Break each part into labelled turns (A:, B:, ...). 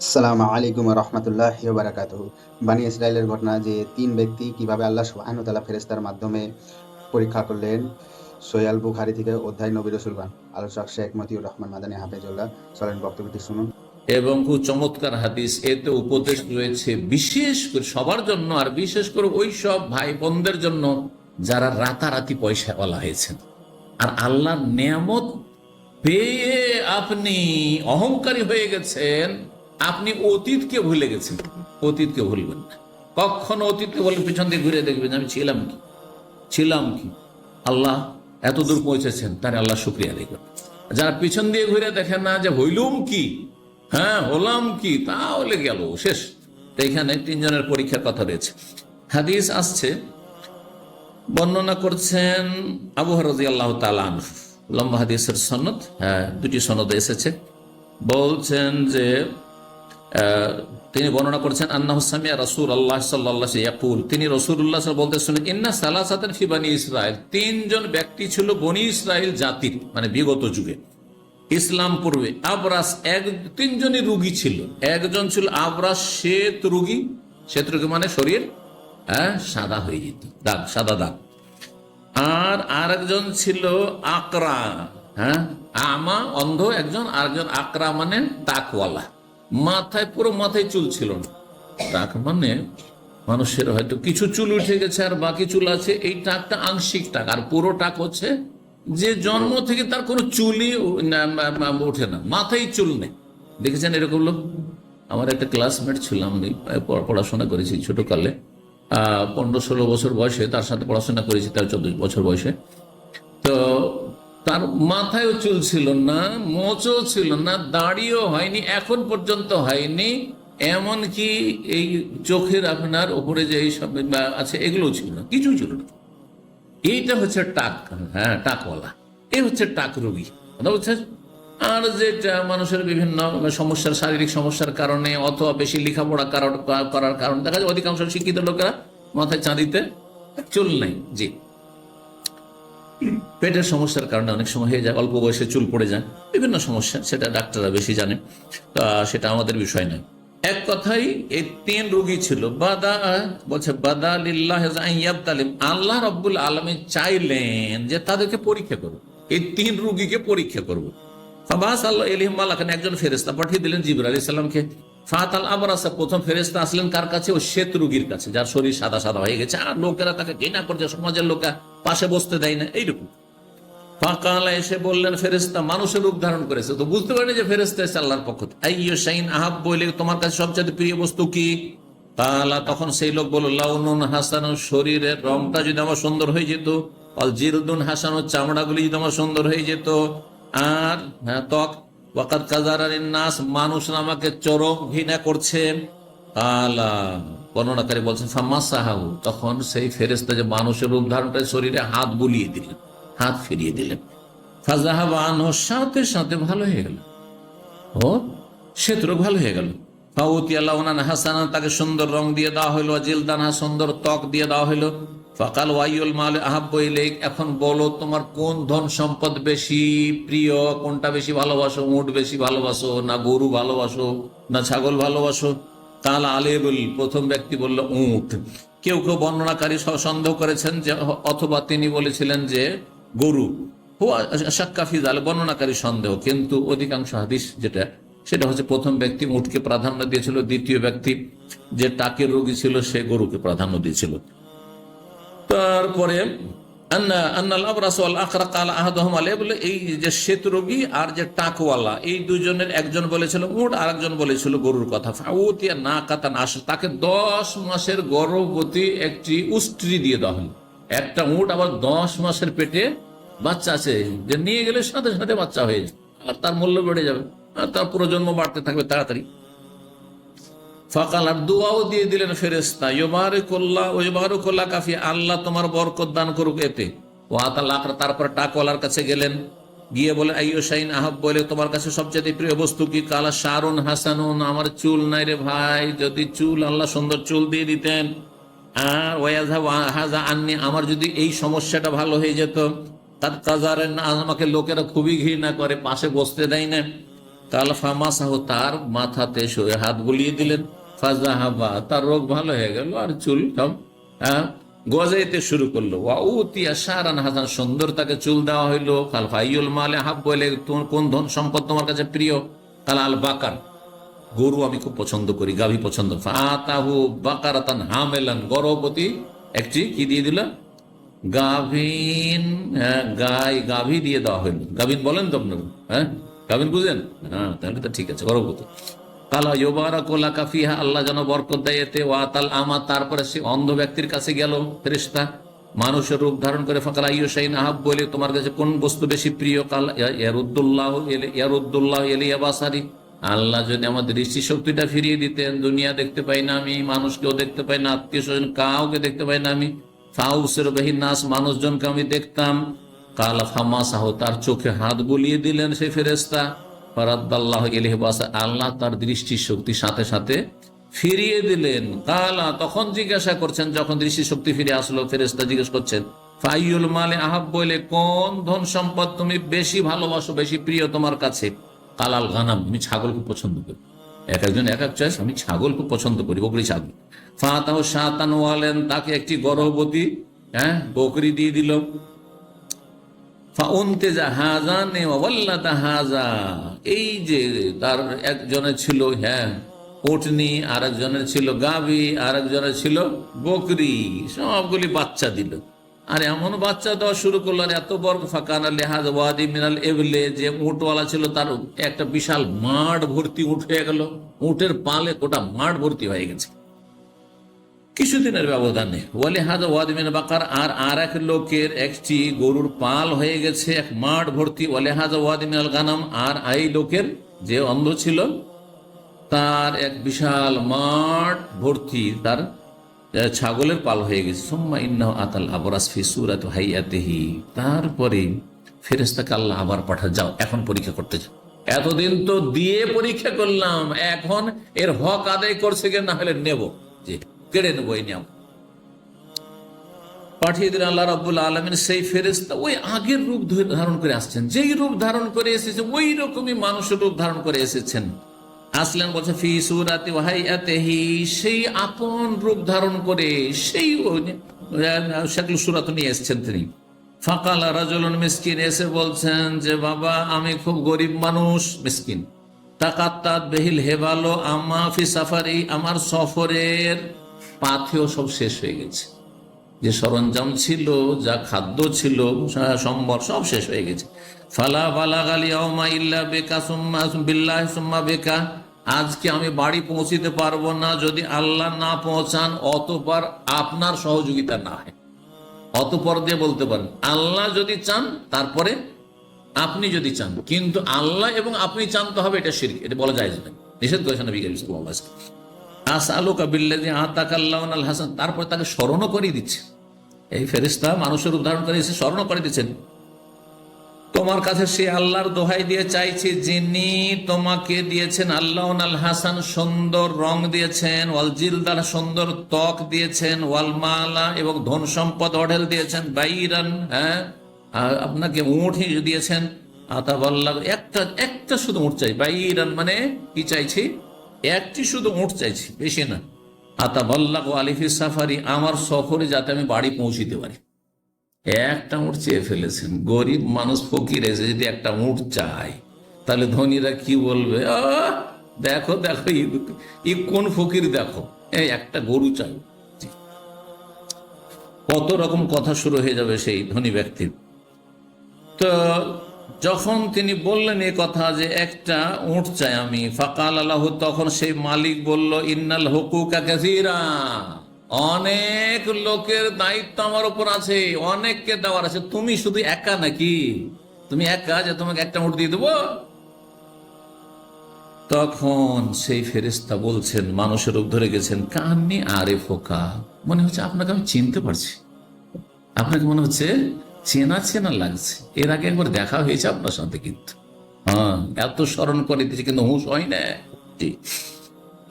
A: সালাম আলাইকুম রহমতুল্লাহ বারাকাত বানি ইসরায়েলের ঘটনা যে তিন ব্যক্তি কীভাবে আল্লাহ তাআলা ফেরেশতার মাধ্যমে পরীক্ষা করলেন সোয়াল বুখারী থেকে অধ্যায় নবী রসুলবান আলোচক শেখ মতিউর রহমান মাদানী হাফেজুল্লাহ, চলেন বক্তব্যটি শুনুন।
B: এবং খুব চমৎকার হাদিস, এতে উপদেশ রয়েছে বিশেষ করে সবার জন্য আর বিশেষ করে ওই সব ভাই বোনদের জন্য যারা রাতারাতি পয়সাওয়ালা হয়েছেন। আর আল্লাহর নিয়ামত পেয়ে আপনি অহংকারী হয়ে গেছেন। আপনি অতীতকে ভুলে গেছেন। অতীতকে ভুলবেন না। কখনো অতীতকে বলে পিছন দিয়ে ঘুরে দেখবেন, আমি ছিলাম কি? ছিলাম কি? আল্লাহ এত দূর পৌঁছেছেন, তার আল্লাহ শুক্রিয়া করবেন। যারা পিছন দিয়ে ঘুরে দেখেন না যে, হইলুম কি? হ্যাঁ হলাম কি? তাহলে গেল, শেষ। এখানে তিনজনের পরীক্ষার কথা রয়েছে। হাদিস আসছে, বর্ণনা করছেন আবু হরদি আল্লাহ লম্বা হাদিসের সনদ হ্যাঁ দুটি সনদ এসেছে। বলছেন যে তিনি বর্ণনা করছেন আন্না হুসামিয়া রসুল আল্লাহ সাল্লাহ ইয়াকুল। তিনি রসুল্লাহ বলতে শুনেন, ইন্না সালাসাতেন ফি বানি ইসরায়েল তিনজন ব্যক্তি ছিল বনি ইসরায়েল জাতির মানে বিগত যুগে। ইসলাম পূর্বে আবরাস এক, তিনজনই রুগী ছিল। একজন ছিল আবরাস শ্বেত রুগী। শ্বেত রুগী মানে শরীর হ্যাঁ সাদা হয়ে যেত দাগ, সাদা দাগ। আর আরেকজন ছিল আকরা হ্যাঁ আমা, অন্ধ একজন, আরেকজন আকরা মানে তাকওয়ালা। মাথায়, পুরো মাথায় চুল ছিল না। টাক মানে মানুষের হয়তো কিছু চুল উঠে গেছে আর বাকি চুল আছে, এই টাকটা আংশিক টাক। আর পুরো টাক হচ্ছে যে জন্ম থেকে তার কোনো চুলই ওঠে না, মাথায় চুল নেই। দেখেছেন এরকম লোক? আমার একটা ক্লাসমেট ছিল, আমি পড়াশোনা করেছি ছোটকালে পনেরো ষোলো বছর বয়সে তার সাথে পড়াশোনা করেছি, তার চোদ্দ বছর বয়সে। তো তার মাথায়ও চুল ছিল না, মোচও ছিল না, দাড়িও হয়নি, এখন পর্যন্ত হয়নি। এমনকি এই চোখের আপনার ওপরে যে এই সব আছে, এগুলোও ছিল না কিছু ছিল না। এইটা হচ্ছে টাক হ্যাঁ টাকওয়ালা। এই হচ্ছে টাক রোগী, কথা আর যেটা মানুষের বিভিন্ন সমস্যার, শারীরিক সমস্যার কারণে অথবা বেশি লেখাপড়া করার কারণে দেখা যায় অধিকাংশ শিক্ষিত লোকেরা মাথায় চাঁদিতে চুল নেই, জি। পেটের সমস্যার কারণে অনেক সময় হয়ে যায়, অল্প বয়সে চুল পড়ে যায়। বিভিন্ন সমস্যা, সেটা ডাক্তাররা বেশি জানে। তা সেটা আমাদের বিষয় নয়। এক কথাই এই তিন রোগী ছিল, বাদা, বলছে, বাদা লিল্লাহ আল্লাহ রব্বুল আলমী চাইলেন যে তাদেরকে পরীক্ষা করব এই তিন রুগীকে পরীক্ষা করব একজন ফেরেস্তা পাঠিয়ে দিলেন জিবর আলী সাল্লামকে ফাত আল আবরাসা প্রথম ফেরেস্তা আসলেন কার কাছে? ও শ্বেত রুগীর কাছে যার শরীর সাদা সাদা হয়ে গেছে। আর লোকেরা তাকে ঘৃণা করছে সমাজের লোকেরা পাশে বসতে দেয় না এইরকম। ফাঁকালা এসে বললেন ফেরেস্তা মানুষের রূপ ধারণ করেছে। তো বুঝতে পারেনি যে ফেরেস্তা এসে আল্লাহর পক্ষ থেকে। আহাব বলে তোমার কাছে সবচেয়ে প্রিয় বস্তু কি? তাহলে তখন সেই লোক বলল লাউনুন হাসানো শরীরের রংটা যদি আমার সুন্দর হয়ে যেত অল জিরুদুন হাসানো চামড়াগুলি যদি আমার সুন্দর হয়ে যেত আর হ্যাঁ, ত্বক ওয়াকাত কাজারানিন নাস মানুষরা আমাকে চরম ঘৃণা করছে। আলা বর্ণনাকারী বলছেন ফাম্মা সাহাউ তখন সেই ফেরেস্তা যে মানুষের রূপ ধারণ করে শরীরে হাত বুলিয়ে দিলেন, হাত ফিরিয়ে দিলেন। ফাজাহাবান সাথে সাথে ভালো হয়ে গেল। ও ক্ষেত্র ভালো হয়ে গেল। ফাউতি আল্লাহ হাসানা তাকে সুন্দর রং দিয়ে দেওয়া হলো জিলদানা সুন্দর ত্বক দিয়ে দেওয়া হলো ফাকাল ওয়াইউল মাল আহাব্ব ইলাইক, এখন বলো তোমার কোন ধন সম্পদ বেশি প্রিয়, কোনটা বেশি ভালোবাসো, উট বেশি ভালোবাসো, না গরু ভালোবাসো, না ছাগল ভালোবাসো? কাল আলেবুল, প্রথম ব্যক্তি বলল উট। কেউ কেউ বর্ণনাকারী সন্দেহ করেছেন যে, অথবা তিনি বলেছিলেন যে, গরু। সাক্কাফিজ আল বর্ণনাকারী সন্দেহ। কিন্তু অধিকাংশ হাদিস যেটা, সেটা হচ্ছে প্রথম ব্যক্তি উটকে প্রাধান্য দিয়েছিল, দ্বিতীয় ব্যক্তি যে টাকের রোগী ছিল, সে গরুকে প্রাধান্য দিয়েছিল। তারপরে এই যে শ্বেত রোগী আর যে টাকওয়ালা, এই দুজনের একজন বলেছিল উট, আর একজন বলেছিল গরুর কথা। না কাতান আস তাকে দশ মাসের গর্ভবতী একটি উষ্ট্রি দিয়ে দেওয়া হলো। একটা উট আবার দশ মাসের পেটে বাচ্চা আছে, যে নিয়ে গেলে সাথে সাথে বাচ্চা হয়ে যায়, আর তার মূল্য বেড়ে যাবে, আর তার প্রজন্ম বাড়তে থাকবে তাড়াতাড়ি। ফাকাল আর দোয়াও দিয়ে দিলেন ফেরেস্তা ইবারে কোল্লা ও ইবারু কোল্লা কাফি, আল্লাহ তোমার বরকত দান করুক এতে। ও আতাল্লাহ তারপর টাকওয়ালার কাছে গেলেন, গিয়ে বলে, আইয়ো শাইন আহাব বলে, তোমার কাছে সবচেয়ে প্রিয় বস্তু কি? কালা শারুন হাসানুন, আমার চুল নাই রে ভাই, যদি চুল, আল্লাহ সুন্দর চুল দিয়ে দিতেন। আর ওয়াজা হাজা আননি, আমার যদি এই সমস্যাটা ভালো হয়ে যেত তার কাজারের না, আমাকে লোকেরা খুবই ঘৃণা করে, পাশে বসতে দেয় না। কাল ফামাসাহ তার মাথাতে শুয়ে হাত বুলিয়ে দিলেন। ফাজাহাবা তার রোগ ভালো হয়ে গেল আর চুল সব হ্যাঁ, গজাইতে শুরু করল। ওয়া সারান হাসান সুন্দর তাকে চুল দেওয়া হইল। কাল ফাইউল মালে হাব বলে কোন ধন সম্পদ তোমার কাছে প্রিয়? কাল আল বাকার গরু আমি খুব পছন্দ করি গাভী পছন্দ। ফাতাহু বাকারাতান হামেলান গর্ভবতী একটি কি দিয়ে দিল? গাভীন হ্যাঁ, গাই গাভী দিয়ে দেওয়া হইল। গাভীন বলেন তো আপনার হ্যাঁ? গাভীন বুঝেন হ্যাঁ তাহলে তো ঠিক আছে গর্ভবতী কালা কোলা কাফিহা আল্লাহ যেন বরকত দেয় এতে আমা, তারপরে সে অন্ধ ব্যক্তির কাছে গেল, ফেরেশতা। মানুষের রূপ ধারণ করে আহাব, বলে তোমার কাছে কোন বস্তু বেশি প্রিয়? কাল ইয়ারুদ্দুল্লাহ ইয়ারুদ্দুল্লাহ আল্লাহ যদি আমার দৃষ্টি শক্তিটা ফিরিয়ে দিতেন, দুনিয়া দেখতে পাই না আমি, মানুষকেও দেখতে পাই না আত্মীয় স্বজন কাউকে দেখতে পাই না আমি। ফাউসের বাহির নাস মানুষজনকে আমি দেখতাম। কাল ফামা সাহ, তার চোখে হাত বুলিয়ে দিলেন সেই ফেরেস্তা ফারাদ্দাল্লাহ ইলহবাস আল্লাহ তার দৃষ্টি শক্তি সাথে সাথে ফিরিয়ে দিলেন। কালা, তখন জিজ্ঞাসা করছেন, যখন দৃষ্টি শক্তি ফিরে আসলো ফেরেস্তা জিজ্ঞেস করছেন ফাইউল মালে আহাব বলে কোন ধন সম্পদ তুমি বেশি ভালোবাসো, বেশি প্রিয় তোমার কাছে? কালাল গানাম, আমি ছাগল খুব পছন্দ করি। এক একজন, এক এক চয়েস আমি ছাগল খুব পছন্দ করি, বকরি ছাগল। ফাতাহ সাতান ওয়ালেন, তাকে একটি গর্ভবতী হ্যাঁ বকরি দিয়ে দিল। এই যে তার একজনের ছিল হ্যাঁ ওটনি আর একজনের ছিল গাভী আর একজনের ছিল বকরি, সবগুলি বাচ্চা দিল। আর এমন বাচ্চা দেওয়া শুরু করল, আর এত বড় ফাঁকানা লেহাজ ওয়াদি মিনাল যে উঁটওয়ালা ছিল তার একটা বিশাল মাঠ ভর্তি উঠ হয়ে গেল। উটের পালে গোটা মাঠ ভর্তি হয়ে গেছে। কিছুদিনের ব্যবধানে। ওয়ালি হাজ ওয়াদিমিন বাকার আর আর এক লোকের একটি গরুর পাল হয়ে গেছে, এক মাঠ ভর্তি। ওয়ালি হাজ ওয়াদিমিন আল গানাম আর এই লোকের যে অন্ধ ছিল, তার এক বিশাল মাঠ ভর্তি, তার ছাগলের পাল হয়ে গেছে। সোম্মা ইন্নাহ আতাল আবরাস হাইয়াতেহি। তারপরে ফেরেস্তাকে আল্লাহ আবার পাঠা যাও, এখন পরীক্ষা করতে যাও। এতদিন তো দিয়ে পরীক্ষা করলাম, এখন এর হক আদায় করছে কি না হলে নেব। যে কেড়ে নেব এই নিয়ম। পাঠিয়ে দিলেন আল্লাহ রাবুল আলমিন, সেই ফেরেস্তা ওই আগের রূপ ধারণ করে আসছেন। যেই রূপ ধারণ করে এসেছে, ওই রকমই মানুষের রূপ ধারণ করে এসেছেন। আসলেন বলছে, ফি সুরাতি ওয়াহাইয়াতেহি সেই আপন রূপ ধারণ করে সেই সেগুলো সুরাত নিয়ে এসেছেন তিনি। ফাঁকাল রাজলন মিসকিন, এসে বলছেন যে, বাবা, আমি খুব গরিব মানুষ, মিসকিন। তাকাত্তাত বেহিল হেবালো, আমা ফি সাফারি, আমার সফরের পাথেও সব শেষ হয়ে গেছে। যে সরঞ্জাম ছিল, যা খাদ্য ছিল সম্বর সব শেষ হয়ে গেছে। ফালা ফালা গালি অমা ইল্লা বেকা সুম্মা বিল্লাহ সুম্মা বেকা। আজকে আমি বাড়ি পৌঁছিতে পারব না, যদি আল্লাহ না পৌঁছান, অতপর আপনার সহযোগিতা না হয়। অতপর দিয়ে বলতে পারেন, আল্লাহ যদি চান, তারপরে আপনি যদি চান। কিন্তু আল্লাহ এবং আপনি চান তো হবে এটা শিরক, এটা বলা যায় না। নিষেধ করেছেন নবী ওয়াসাল্লাম। আসআলুকা বিল্লাযী আতাকাল্লাহু আল হাসান, তারপর তাকে স্মরণও করিয়ে দিচ্ছে এই ফেরেশতা মানুষের উদাহরণ করে এসে স্মরণও করে দিচ্ছেন তোমার কাছে সে আল্লাহর দোহাই দিয়ে চাইছি, যিনি তোমাকে দিয়েছেন আল্লাহ আল হাসান, সুন্দর রং দিয়েছেন, ওয়াল জিলদার সুন্দর ত্বক দিয়েছেন, ওয়াল মালা এবং ধন সম্পদ অঢেল দিয়েছেন, বাইরান হ্যাঁ আপনাকে উঠি দিয়েছেন আতাবাল্লাহ একটা একটা শুধু উঠ চাই, বাইরান মানে কি চাইছি একটি শুধু উঠ চাইছি বেশি না। আতা আতাবাল্লাহ আলিফি সাফারি আমার সফরে যাতে আমি বাড়ি পৌঁছিতে পারি। একটা উঠ চেয়ে ফেলেছেন। গরিব মানুষ ফকির এসে যদি একটা উঠ চায় তাহলে ধনীরা কি বলবে? "আহ, দেখো দেখো ই কোন ফকির দেখো? এই একটা গরু চাই। কত রকম কথা শুরু হয়ে যাবে সেই ধনী ব্যক্তির। তো যখন তিনি বললেন এ কথা যে একটা উঠ চাই আমি ফাকাল আল্লাহ তখন সেই মালিক বলল, ইন্নাল হুকুকা কাসীরা। অনেক লোকের দায়িত্ব আমার উপর আছে, অনেককে দেওয়ার আছে। তুমি শুধু একা নাকি? তুমি একা যে তোমাকে একটা উঠ দিয়ে দেবো? তখন সেই ফেরেস্তা বলছেন, মানুষের রূপ ধরে গেছেন, কান্নি আরে ফোকা। মনে হচ্ছে আপনাকে আমি চিনতে পারছি। আপনাকে মনে হচ্ছে চেনা চেনা লাগছে। এর আগে একবার দেখা হয়েছে আপনার সাথে কিন্তু। হ্যাঁ এত স্মরণ করে দিয়েছে কিন্তু হুঁশ হয় না।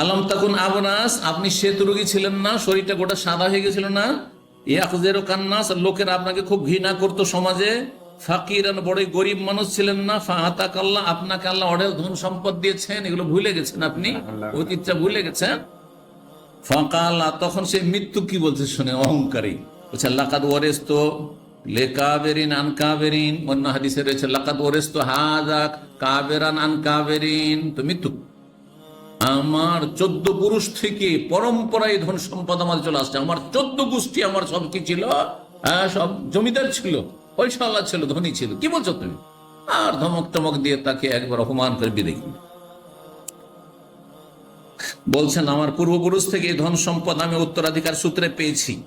B: আলম তখন আবনাস আপনি শ্বেত রোগী ছিলেন না শরীরটা গোটা সাদা হয়ে গেছিল না? ইয়াকুজের কান্নাস লোকের আপনাকে খুব ঘৃণা করতো সমাজে। ফাকিরান বড়ই গরিব মানুষ ছিলেন না ফাহাতাক আল্লাহ আপনাকে আল্লাহ অঢেল ধন সম্পদ দিয়েছেন এগুলো ভুলে গেছেন আপনি? অতীতটা ভুলে গেছেন? ফাঁকাল্লা তখন সে মৃত্যু কি বলছে শুনে অহংকারী। বলছে লাকাদ ওয়ারেস তো আমার চোদ্দ পুরুষ থেকে পরম্পরায় ধন সম্পদ চলে আসছে। আমার চোদ্দ গোষ্ঠী আমার সব কি ছিল? হ্যাঁ, সব জমিদার ছিল পয়সাওয়ালা ছিল ধনী ছিল। কি বলছো তুমি? আর ধমক টমক দিয়ে তাকে একবার অপমান করে বিদায় বলছেন আমার পূর্বপুরুষ থেকে ধন সম্পদ আমি উত্তরাধিকার সূত্রে পেয়েছি।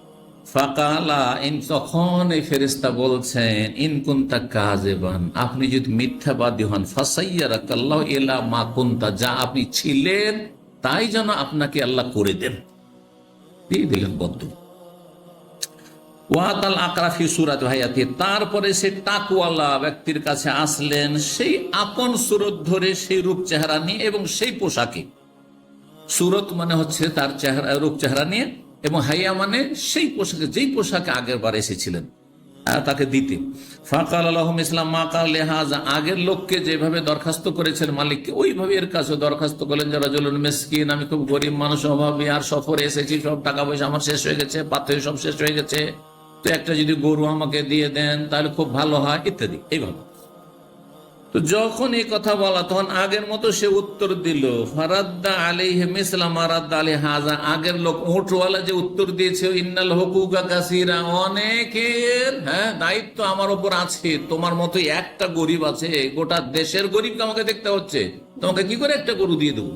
B: ফাকালা, ইন তখন এই ফেরিস্তা বলছেন কাজেবান আপনি যদি মিথ্যাবাদী হন এলা মা কুন্তা, যা আপনি ছিলেন, তাই যেন আপনাকে আল্লাহ করে দেন। দিয়ে দিলেন বদ্ধ। ওয়াতাল আকরাফি সুরাত তারপরে সে টাকওয়ালা ব্যক্তির কাছে আসলেন, সেই আপন সুরত ধরে সেই রূপ চেহারা নিয়ে এবং সেই পোশাকে। সুরত মানে হচ্ছে তার চেহারা, রূপ চেহারা নিয়ে এবং হাইয়া মানে সেই পোশাকে, যেই পোশাকে আগের বার এসেছিলেন তাকে দিতে। ফাকাল আলহম ইসলাম মাকাল লেহাজা আগের লোককে যেভাবে দরখাস্ত করেছেন মালিককে, ওইভাবে এর কাছে দরখাস্ত করলেন যারা জলুন মেসকিন, আমি খুব গরিব মানুষ, অভাবী, আর সফরে এসেছি, সব টাকা পয়সা আমার শেষ হয়ে গেছে পাথর সব শেষ হয়ে গেছে। তো একটা যদি গরু আমাকে দিয়ে দেন, তাহলে খুব ভালো হয়, ইত্যাদি। এইভাবে তো যখন এই কথা বলা, তখন আগের মতো সে উত্তর দিল, ফারাদ্দা আলাইহি মিসলাম আরাদ্দা আলী হাজা আগের লোক উঠওয়ালা যে উত্তর দিয়েছে, ইন্নাল হুকুকা কাসিরা। অনেকের হ্যাঁ দায়িত্ব আমার উপর আছে, তোমার মতো একটা গরিব আছে, গোটা দেশের গরিবকে আমাকে দেখতে হচ্ছে। তোমাকে কি করে একটা গরু দিয়ে দেবো?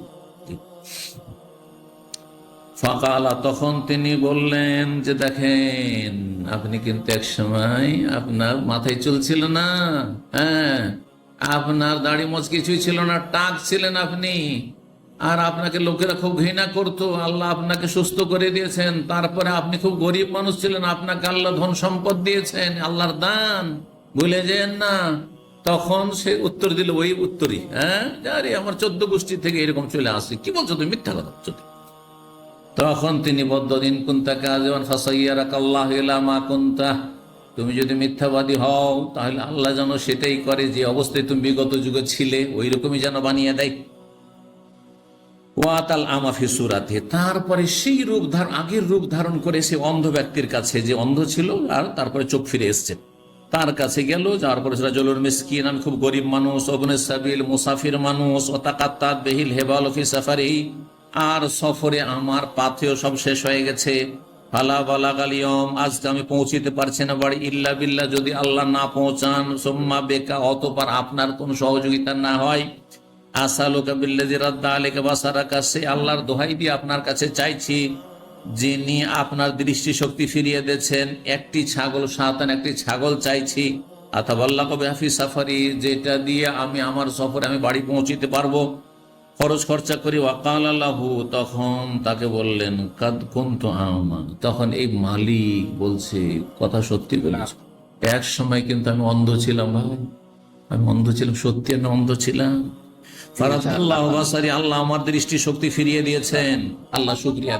B: ফাঁকালা, তখন তিনি বললেন যে, দেখেন, আপনি কিন্তু এক সময় আপনার মাথায় চলছিল না। হ্যাঁ আপনার দাড়ি মোচ কিছুই ছিল না, টাক ছিলেন আপনি। আর আপনাকে লোকেরা খুব ঘৃণা করতো। আল্লাহ আপনাকে সুস্থ করে দিয়েছেন। তারপরে আপনি খুব গরিব মানুষ ছিলেন, আপনাকে আল্লাহ ধন সম্পদ দিয়েছেন, আল্লাহর দান। ভুলে যেন না। তখন সে উত্তর দিল, ওই উত্তরই। হ্যাঁ? আরে আমার চোদ্দ গোষ্ঠী থেকে এরকম চলে আসছে। কি বলছো তুমি? মিথ্যা কথা তখন তিনি বদ্ধ দিন কুন্তা কাজেবান ফাসাইয়ারাক আল্লাহ মা কুন্তা। তুমি যদি মিথ্যাবাদী হও, তাহলে আল্লাহ যেন সেটাই করে যে অবস্থায় তুমি বিগত যুগে ছিলে ওই রকমই যেন বানিয়ে দেয়। ওয়াতাল আমাফি সুরাতে, তারপরে সেই রূপ ধার আগের রূপ ধারণ করে সে অন্ধ ব্যক্তির কাছে যে অন্ধ ছিল, আর তারপরে চোখ ফিরে এসছে। তার কাছে গেল, যাওয়ার পরে সেটা জলুর আমি খুব গরিব মানুষ, অবনে সাবিল, মুসাফির মানুষ, ওতাকাত্তাত, বেহিল হেবাল ফি সাফারি। আর সফরে আমার পাথেও সব শেষ হয়ে গেছে। ফালা বালা গালিয়ম আজকে আমি পৌঁছিতে পারছি না, বাড়ি ইল্লা বিল্লা, যদি আল্লাহ না পৌঁছান, সোম্মা বেকা, অতপার আপনার কোন সহযোগিতা না হয়। আসালুকা বিল্লাজি রাদ্দা আলেকা বাসারা কাছে আল্লাহর দোহাই দিয়ে আপনার কাছে চাইছি, যিনি আপনার দৃষ্টিশক্তি ফিরিয়ে দিয়েছেন। একটি ছাগল সাতান একটি ছাগল চাইছি। আতাবাল্লাহ কবে হাফি সাফারি, যেটা দিয়ে আমি আমার সফরে আমি বাড়ি পৌঁছিতে পারব। খরচ খরচা করি ওয়াকাল তখন তাকে বললেন, কাদ কুন্ত আমা তখন এই মালিক বলছে, কথা সত্যি বলেছ। এক সময় কিন্তু আমি অন্ধ ছিলাম ভাই। আমি অন্ধ ছিলাম, সত্যি আমি অন্ধ ছিলাম। আল্লাহ আমার দৃষ্টি শক্তি ফিরিয়ে দিয়েছেন। আল্লাহ শুক্রিয়া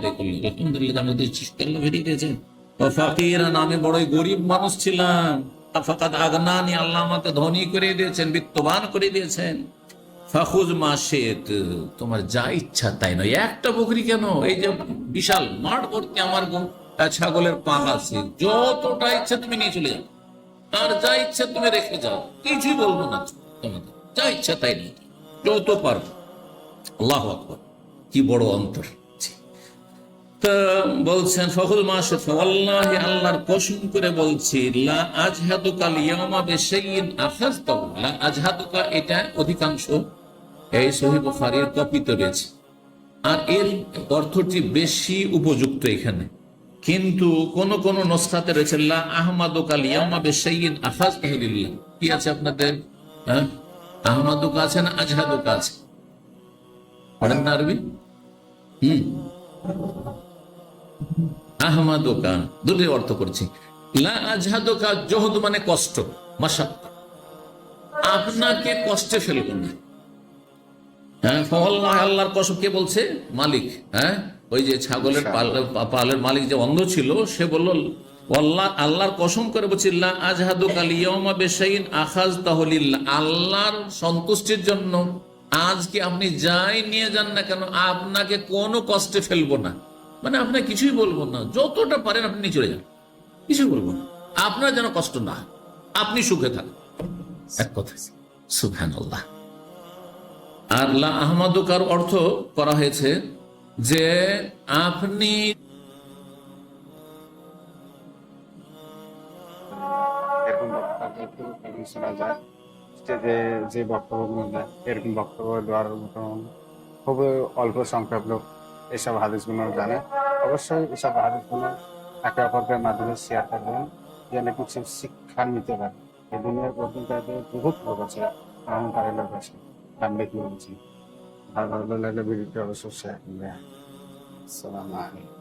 B: আমি বড়ই গরিব মানুষ ছিলাম। আল্লাহ আমাকে ধনী করে দিয়েছেন, বিত্তবান করে দিয়েছেন। ফাখুজ মাসেদ তোমার যা ইচ্ছা তাই নয়। একটা বকরি কেন? এই যে বিশাল মাঠ ভর্তি আমার ছাগলের পাক আছে। যতটা ইচ্ছা তুমি নিয়ে চলে যাও। আর যা ইচ্ছা তুমি রেখে যাও। কিছুই বলব না তোমাদের যা ইচ্ছা তাই নিয়ে যত পারব আল্লাহ আকবর। কি বড় অন্তর। তা বলছেন ফখরুল মাসুদ আল্লাহ আল্লাহর কসম করে বলছি, লা আজহাদুকা লিয়াউমা বিশাইইন আখাযতাহু লা আজহাদুকা এটা অধিকাংশ এই সহিহ বুখারীর কপিতে রয়েছে। আর এর অর্থটি বেশি উপযুক্ত এখানে। কিন্তু কোন কোন নস্খাতে রয়েছে, লা আহমাদুকা লিয়াউমা বিশাইইন আখাযতাহু লিল্লাহ। কি আছে আপনাদের? হ্যাঁ? আহমাদুকা আছে না আজহাদুকা আছে? পড়েন না আরবি? হুম। আহমাদোকা, দুটি অর্থ করছি। লা আজহাদোকা, জহদ মানে কষ্ট মাসাক আপনাকে কষ্টে ফেলব না। হ্যাঁ ফল্লাহ আল্লাহর কসম কে বলছে? মালিক হ্যাঁ? ওই যে ছাগলের পাল- পালের মালিক যে অন্ধ ছিল সে বলল আল্লাহ আল্লাহর কসম করে বলছি লা আজহাদু কালিয়মা বেশাইন আখাজ তাহলিল্লাহ আল্লাহর সন্তুষ্টির জন্য আজকে আপনি যাই নিয়ে যান না কেন আপনাকে কোনো কষ্টে ফেলব না। মানে আপনাকে কিছুই বলব না। যতটা পারেন আপনি নিয়ে চলে যান। কিছুই বলব না। আপনার যেন কষ্ট না আপনি সুখে থাকেন। এক কথা সুফহান আল্লাহ আর লা আহমাদুকার অর্থ করা হয়েছে যে আপনি
C: যে বক্তব্য অল্প সংখ্যক লোক এসব জানে। অবশ্যই এসব মাধ্যমে শেয়ার করবেন শিক্ষা নিতে পারে। এই দুনিয়ার বহুত লোক আছে অহংকারের লোক আছে। দাম্ভিক কি বলছি? আর ভালো লাগলে ভিডিওটি অবশ্যই শেয়ার করবে। আসসালামু আলাইকুম।